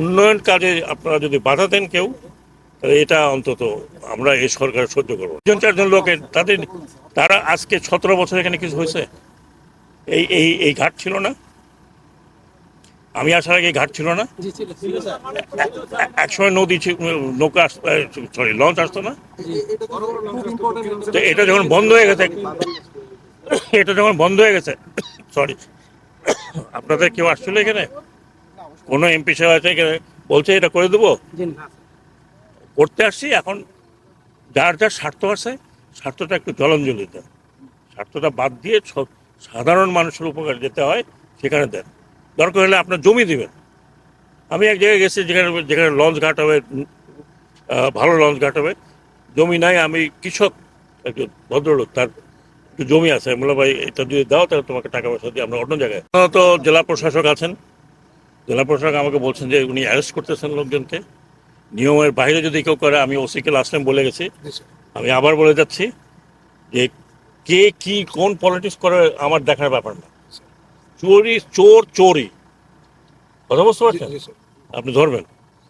উন্নয়ন কাজে আপনারা যদি বাধা দেন কেউ তাহলে এটা অন্তত আমরা এই সরকার সহ্য করব দুজন চারজন লোকের তাদের তারা আজকে সতেরো বছর এখানে কিছু হয়েছে। এই এই এই ঘাট ছিল না। আমি আসার আগে ঘাট ছিল না। একসময় নদী ছিল- নৌকা সরি লঞ্চ আসতো না। তো এটা যখন বন্ধ হয়ে গেছে এটা যখন বন্ধ হয়ে গেছে সরি আপনাদের কেউ আসছিল এখানে? কোনো এমপি সাহেব আছে বলছে এটা করে দেবো? করতে আসছি এখন যার যার স্বার্থ আছে স্বার্থটা একটু জলাঞ্জলি দেন। স্বার্থটা বাদ দিয়ে সাধারণ মানুষের উপকার যেতে হয় সেখানে দেন। দরকার হলে আপনার জমি দিবেন। আমি এক জায়গায় গেছি যেখানে যেখানে লঞ্চ ঘাট হবে ভালো লঞ্চ ঘাট হবে। জমি নাই আমি কৃষক একজন ভদ্রলোক তার একটু জমি আছে। বললাম ভাই এটা যদি দাও তাহলে তোমাকে টাকা পয়সা দিয়ে আমরা অন্য জায়গায়। তো জেলা প্রশাসক আছেন। জেলা প্রশাসক আমাকে বলছেন যে উনি অ্যারেস্ট করতেছেন লোকজনকে। নিয়মের বাইরে যদি কেউ করে আমি ওসিকে লাস্ট টাইম বলে গেছি। আমি আবার বলে যাচ্ছি যে কে কি কোন পলিটিক্স করে আমার দেখার ব্যাপার না। চোরি চোর চোরি কথা বুঝতে পারছেন? আপনি ধরবেন।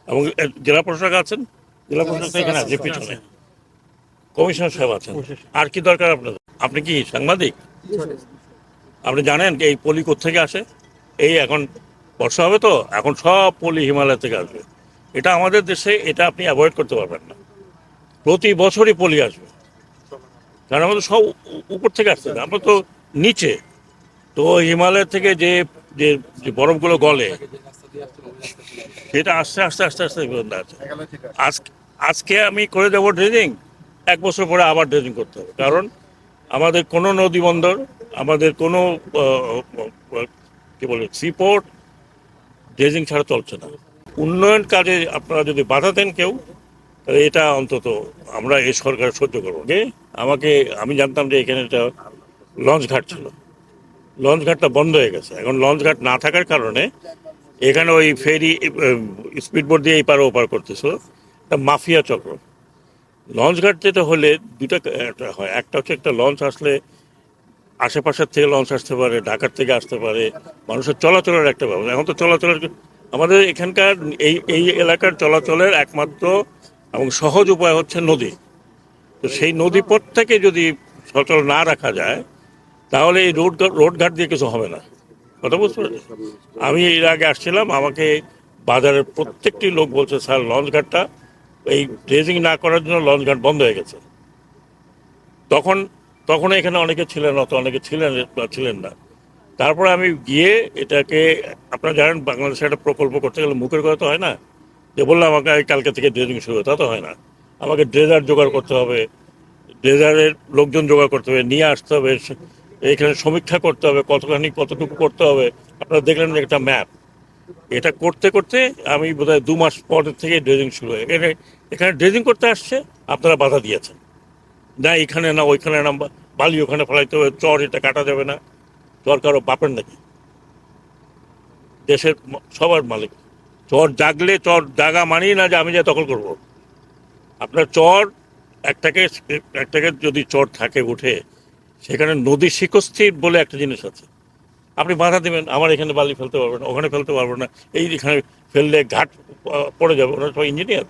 এবং জেলা প্রশাসক আছেন? জেলা প্রশাসক এখানে আছে পিছনে। কমিশনার সাহেব আছেন। আর কি দরকার আপনাদের আপনি কি সাংবাদিক? আপনি জানেন এই পলি থেকে আসে? এই এখন বর্ষা হবে তো? এখন সব পলি হিমালয় থেকে আসবে। এটা আমাদের দেশে এটা আপনি অ্যাভয়েড করতে পারবেন না। প্রতি বছরই পলি আসবে। কারণ আমাদের সব উপর থেকে আসছে। না আমরা তো নিচে। তো হিমালয় থেকে যে যে বরফগুলো গলে, সেটা আস্তে আস্তে আস্তে আস্তে আজকে আজকে আমি করে দেবো ড্রেজিং এক বছর পরে আবার ড্রেজিং করতে হবে। কারণ আমাদের কোনো নদী বন্দর, আমাদের কোনো কি বলে সিপোর্ট ড্রেজিং ছাড়া চলছে না। উন্নয়ন কাজে আপনারা যদি বাধা দেন কেউ, তাহলে এটা অন্তত আমরা এই সরকার সহ্য করব। কে আমাকে, আমি জানতাম যে এখানে একটা লঞ্চ ঘাট ছিল। লঞ্চ ঘাটটা বন্ধ হয়ে গেছে। এখন লঞ্চ ঘাট না থাকার কারণে এখানে ওই ফেরি স্পিড স্পিডবোট দিয়ে এই পার ওপার করতেছিল। একটা মাফিয়া চক্র। লঞ্চ ঘাট যেতে হলে দুটা হয়। একটা হচ্ছে একটা লঞ্চ আসলে আশেপাশের থেকে লঞ্চ আসতে পারে, ঢাকার থেকে আসতে পারে, মানুষের চলাচলের একটা ব্যবস্থা এখন তো চলাচলের আমাদের এখানকার এই এই এলাকার চলাচলের একমাত্র এবং সহজ উপায় হচ্ছে নদী। তো সেই নদীপথ থেকে যদি সচল না রাখা যায়, তাহলে এই রোড রোডঘাট দিয়ে কিছু হবে না। কথা বুঝতে পারছি আমি এর আগে আসছিলাম, আমাকে বাজারের প্রত্যেকটি লোক বলছে, স্যার লঞ্চ ঘাটটা, এই ড্রেজিং না করার জন্য লঞ্চ ঘাট বন্ধ হয়ে গেছে। তখন তখন এখানে অনেকে ছিলেন, অত অনেকে ছিলেন ছিলেন না। তারপরে আমি গিয়ে এটাকে, আপনারা জানেন, বাংলাদেশে একটা প্রকল্প করতে গেলে মুখের কথা তো হয় না। যে বললাম আমাকে কালকে থেকে ড্রেজিং শুরু তা তো হয় না। আমাকে ড্রেজার জোগাড় করতে হবে, ড্রেজারের লোকজন জোগাড় করতে হবে, নিয়ে আসতে হবে, এখানে সমীক্ষা করতে হবে, কতখানি, কতটুকু করতে হবে। আপনারা দেখলেন একটা ম্যাপ। এটা করতে করতে আমি বোধহয় দু মাস পরের থেকে ড্রেজিং শুরু হয়ে এখানে এখানে ড্রেজিং করতে আসছে, আপনারা বাধা দিয়েছেন। না, এখানে না, ওইখানে না বালি ওখানে ফেলাইতে হবে, চর এটা কাটা যাবে না। চর কারও বাপের নাকি। দেশের সবার মালিক। চর জাগলে চর জাগা মানি না যে আমি যা দখল করব। আপনার চর, একটাকে একটাকে যদি চর থাকে উঠে, সেখানে নদী শিকস্থির বলে একটা জিনিস আছে। আপনি বাধা দেবেন, আমার এখানে বালি ফেলতে পারবেন ওখানে ফেলতে পারবেন না। এই এখানে ফেললে ঘাট পড়ে যাবে, ওরা সব ইঞ্জিনিয়ার